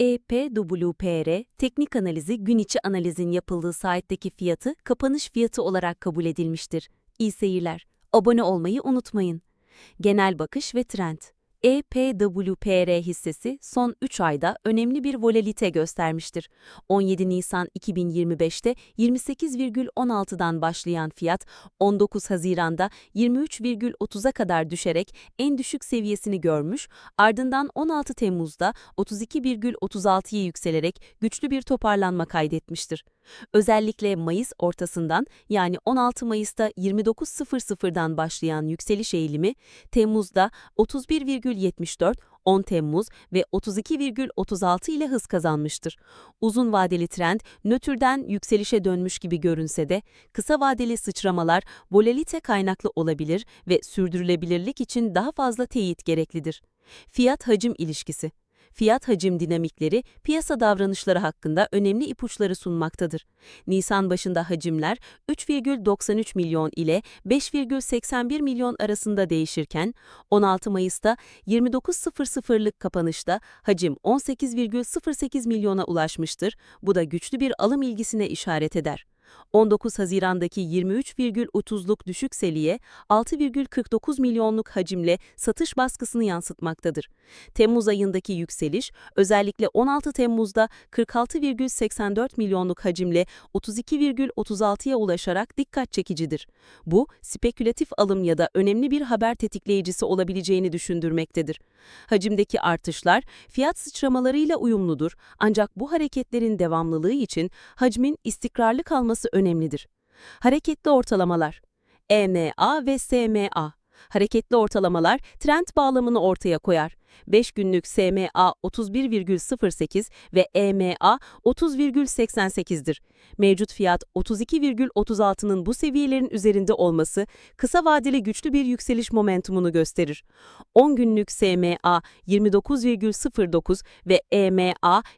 EPWPR, teknik analizi gün içi analizin yapıldığı saatteki fiyatı kapanış fiyatı olarak kabul edilmiştir. İyi seyirler. Abone olmayı unutmayın. Genel bakış ve trend. EPWPR hissesi son 3 ayda önemli bir volatilite göstermiştir. 17 Nisan 2025'te 28,16'dan başlayan fiyat 19 Haziran'da 23,30'a kadar düşerek en düşük seviyesini görmüş, ardından 16 Temmuz'da 32,36'ya yükselerek güçlü bir toparlanma kaydetmiştir. Özellikle Mayıs ortasından yani 16 Mayıs'ta 29.00'dan başlayan yükseliş eğilimi, Temmuz'da 31,74, 10 Temmuz ve 32,36 ile hız kazanmıştır. Uzun vadeli trend nötrden yükselişe dönmüş gibi görünse de kısa vadeli sıçramalar volatilite kaynaklı olabilir ve sürdürülebilirlik için daha fazla teyit gereklidir. Fiyat hacim ilişkisi fiyat hacim dinamikleri piyasa davranışları hakkında önemli ipuçları sunmaktadır. Nisan başında hacimler 3,93 milyon ile 5,81 milyon arasında değişirken 16 Mayıs'ta 29.00'lık kapanışta hacim 18,08 milyona ulaşmıştır. Bu da güçlü bir alım ilgisine işaret eder. 19 Haziran'daki 23,30'luk düşük seviye 6,49 milyonluk hacimle satış baskısını yansıtmaktadır. Temmuz ayındaki yükseliş özellikle 16 Temmuz'da 46,84 milyonluk hacimle 32,36'ya ulaşarak dikkat çekicidir. Bu, spekülatif alım ya da önemli bir haber tetikleyicisi olabileceğini düşündürmektedir. Hacimdeki artışlar fiyat sıçramalarıyla uyumludur ancak bu hareketlerin devamlılığı için hacmin istikrarlı kalması önemlidir. Hareketli ortalamalar EMA ve SMA Hareketli ortalamalar trend bağlamını ortaya koyar. 5 günlük SMA 31,08 ve EMA 30,88'dir. Mevcut fiyat 32,36'nın bu seviyelerin üzerinde olması kısa vadeli güçlü bir yükseliş momentumunu gösterir. 10 günlük SMA 29,09 ve EMA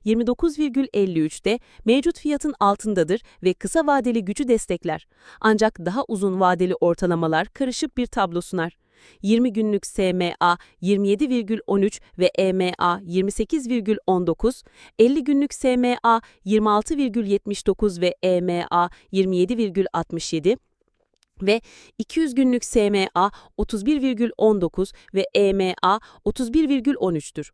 29,53'te mevcut fiyatın altındadır ve kısa vadeli gücü destekler. Ancak daha uzun vadeli ortalamalar karışık bir tablo sunar. 20 günlük SMA 27,13 ve EMA 28,19, 50 günlük SMA 26,79 ve EMA 27,67 ve 200 günlük SMA 31,19 ve EMA 31,13'tür.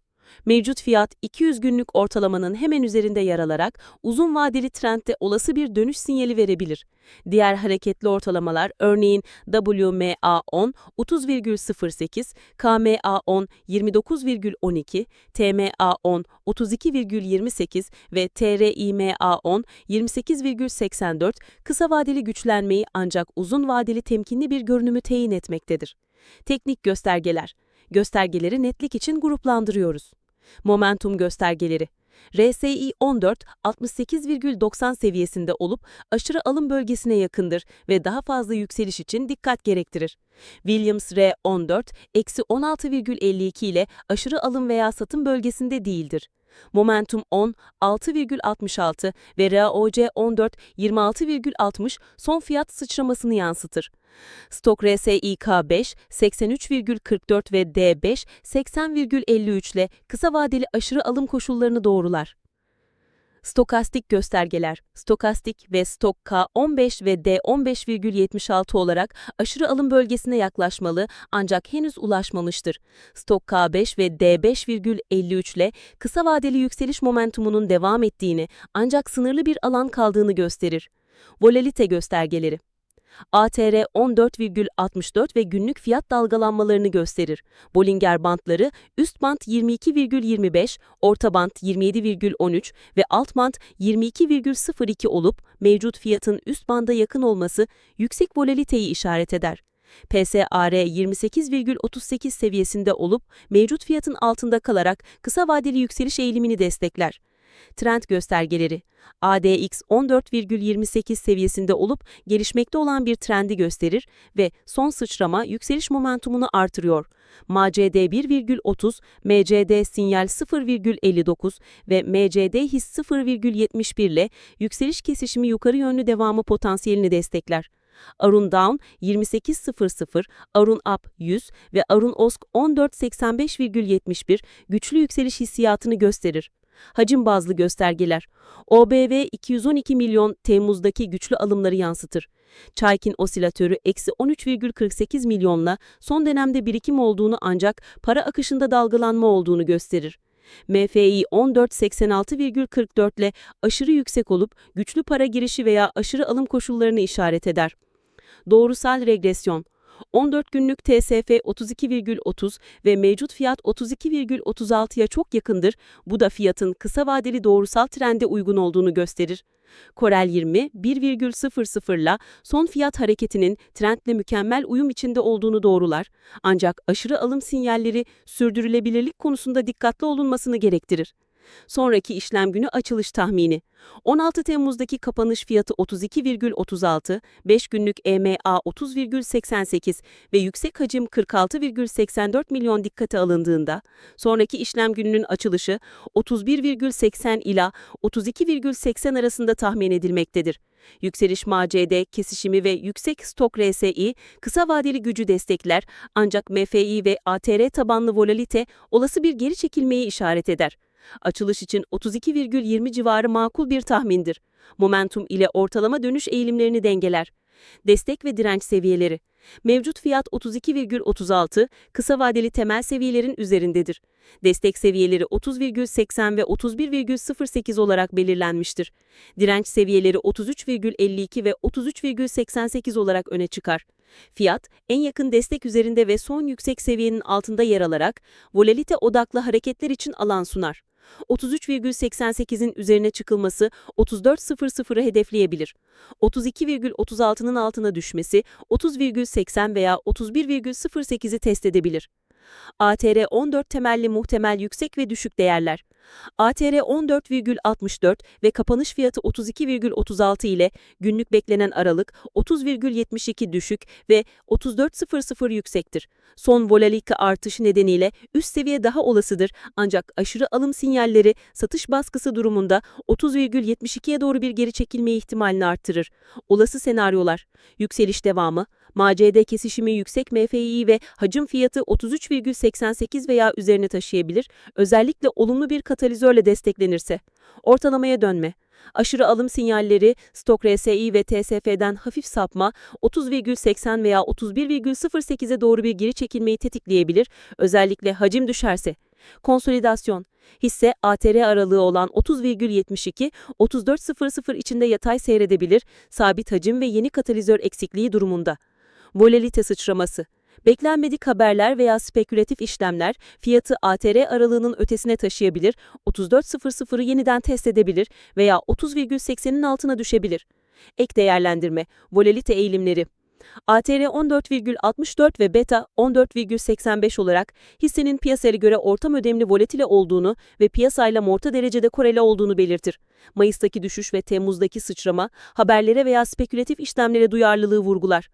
Mevcut fiyat 200 günlük ortalamanın hemen üzerinde yer alarak uzun vadeli trendde olası bir dönüş sinyali verebilir. Diğer hareketli ortalamalar örneğin WMA10 30,08, KMA10 29,12, TMA10 32,28 ve TRIMA10 28,84 kısa vadeli güçlenmeyi ancak uzun vadeli temkinli bir görünümü teyin etmektedir. Teknik göstergeler Göstergeleri netlik için gruplandırıyoruz. Momentum göstergeleri. RSI 14 68,90 seviyesinde olup aşırı alım bölgesine yakındır ve daha fazla yükseliş için dikkat gerektirir. Williams R 14 eksi 16,52 ile aşırı alım veya satım bölgesinde değildir. Momentum 10 6,66 ve RAOC 14 26,60 son fiyat sıçramasını yansıtır. Stok RSIK 5 83,44 ve D5 80,53 ile kısa vadeli aşırı alım koşullarını doğrular. Stokastik göstergeler, stokastik ve stok K15 ve D15,76 olarak aşırı alım bölgesine yaklaşmalı ancak henüz ulaşmamıştır. Stok K5 ve D5,53 ile kısa vadeli yükseliş momentumunun devam ettiğini ancak sınırlı bir alan kaldığını gösterir. Volatilite göstergeleri ATR 14,64 ve günlük fiyat dalgalanmalarını gösterir. Bollinger bantları üst bant 22,25, orta bant 27,13 ve alt bant 22,02 olup mevcut fiyatın üst banda yakın olması yüksek volatiliteyi işaret eder. PSAR 28,38 seviyesinde olup mevcut fiyatın altında kalarak kısa vadeli yükseliş eğilimini destekler. Trend göstergeleri ADX 14,28 seviyesinde olup gelişmekte olan bir trendi gösterir ve son sıçrama yükseliş momentumunu artırıyor. MACD 1,30, MCD sinyal 0,59 ve MCD his 0,71 ile yükseliş kesişimi yukarı yönlü devamı potansiyelini destekler. Arun Down 28.00, Arun Up 100 ve Arun Osk 14.85,71 güçlü yükseliş hissiyatını gösterir. Hacim bazlı göstergeler. OBV 212 milyon Temmuz'daki güçlü alımları yansıtır. Çaykin osilatörü eksi 13,48 milyonla son dönemde birikim olduğunu ancak para akışında dalgalanma olduğunu gösterir. MFI 14.86,44 ile aşırı yüksek olup güçlü para girişi veya aşırı alım koşullarını işaret eder. Doğrusal regresyon 14 günlük TSF 32,30 ve mevcut fiyat 32,36'ya çok yakındır. Bu da fiyatın kısa vadeli doğrusal trende uygun olduğunu gösterir. Corel 20 1,00 ile son fiyat hareketinin trendle mükemmel uyum içinde olduğunu doğrular. Ancak aşırı alım sinyalleri sürdürülebilirlik konusunda dikkatli olunmasını gerektirir. Sonraki işlem günü açılış tahmini. 16 Temmuz'daki kapanış fiyatı 32,36, 5 günlük EMA 30,88 ve yüksek hacim 46,84 milyon dikkate alındığında, sonraki işlem gününün açılışı 31,80 ila 32,80 arasında tahmin edilmektedir. Yükseliş MACD kesişimi ve yüksek stok RSI kısa vadeli gücü destekler ancak MFI ve ATR tabanlı volatilite olası bir geri çekilmeyi işaret eder. Açılış için 32,20 civarı makul bir tahmindir. Momentum ile ortalama dönüş eğilimlerini dengeler. Destek ve direnç seviyeleri. Mevcut fiyat 32,36, kısa vadeli temel seviyelerin üzerindedir. Destek seviyeleri 30,80 ve 31,08 olarak belirlenmiştir. Direnç seviyeleri 33,52 ve 33,88 olarak öne çıkar. Fiyat, en yakın destek üzerinde ve son yüksek seviyenin altında yer alarak volatilite odaklı hareketler için alan sunar. 33,88'in üzerine çıkılması 34.00'ı hedefleyebilir. 32,36'nın altına düşmesi 30,80 veya 31,08'i test edebilir. ATR 14 temelli muhtemel yüksek ve düşük değerler. ATR 14,64 ve kapanış fiyatı 32,36 ile günlük beklenen aralık 30,72 düşük ve 34,00 yüksektir. Son volatilite artışı nedeniyle üst seviye daha olasıdır ancak aşırı alım sinyalleri satış baskısı durumunda 30,72'ye doğru bir geri çekilme ihtimalini arttırır. Olası senaryolar, yükseliş devamı, MACD kesişimi yüksek MFI ve hacim fiyatı 33,88 veya üzerine taşıyabilir, özellikle olumlu bir katalizörle desteklenirse. Ortalamaya dönme. Aşırı alım sinyalleri, stok RSI ve TSF'den hafif sapma, 30,80 veya 31,08'e doğru bir geri çekilmeyi tetikleyebilir, özellikle hacim düşerse. Konsolidasyon. Hisse ATR aralığı olan 30,72, 34,00 içinde yatay seyredebilir, sabit hacim ve yeni katalizör eksikliği durumunda. Volatilite sıçraması. Beklenmedik haberler veya spekülatif işlemler fiyatı ATR aralığının ötesine taşıyabilir, 34.00'ı yeniden test edebilir veya 30,80'in altına düşebilir. Ek değerlendirme, volatilite eğilimleri. ATR 14,64 ve beta 14,85 olarak hissenin piyasaya göre ortam ödemli volatile olduğunu ve piyasayla orta derecede korele olduğunu belirtir. Mayıs'taki düşüş ve Temmuz'daki sıçrama haberlere veya spekülatif işlemlere duyarlılığı vurgular.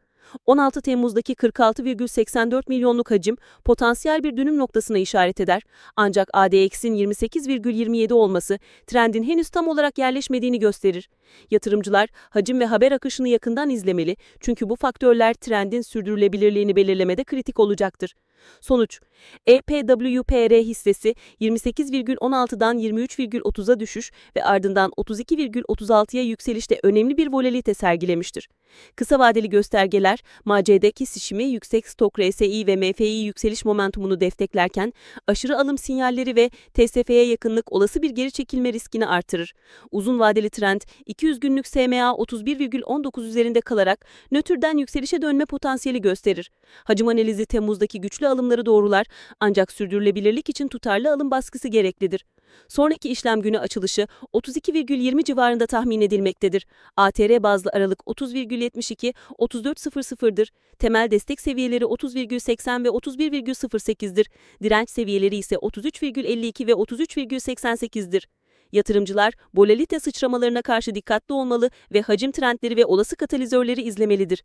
16 Temmuz'daki 46,84 milyonluk hacim potansiyel bir dönüm noktasına işaret eder. Ancak ADX'in 28,27 olması trendin henüz tam olarak yerleşmediğini gösterir. Yatırımcılar hacim ve haber akışını yakından izlemeli çünkü bu faktörler trendin sürdürülebilirliğini belirlemede kritik olacaktır. Sonuç, EPWPR hissesi 28,16'dan 23,30'a düşüş ve ardından 32,36'ya yükselişte önemli bir volatilite sergilemiştir. Kısa vadeli göstergeler, MACD kesişimi, yüksek stok RSI ve MFI yükseliş momentumunu desteklerken, aşırı alım sinyalleri ve TSF'ye yakınlık olası bir geri çekilme riskini artırır. Uzun vadeli trend, 200 günlük SMA 31,19 üzerinde kalarak nötrden yükselişe dönme potansiyeli gösterir. Hacim analizi Temmuz'daki güçlü alımları doğrular ancak sürdürülebilirlik için tutarlı alım baskısı gereklidir. Sonraki işlem günü açılışı 32,20 civarında tahmin edilmektedir. ATR bazlı aralık 30,72, 34,00'dır. Temel destek seviyeleri 30,80 ve 31,08'dir. Direnç seviyeleri ise 33,52 ve 33,88'dir. Yatırımcılar volatilite sıçramalarına karşı dikkatli olmalı ve hacim trendleri ve olası katalizörleri izlemelidir.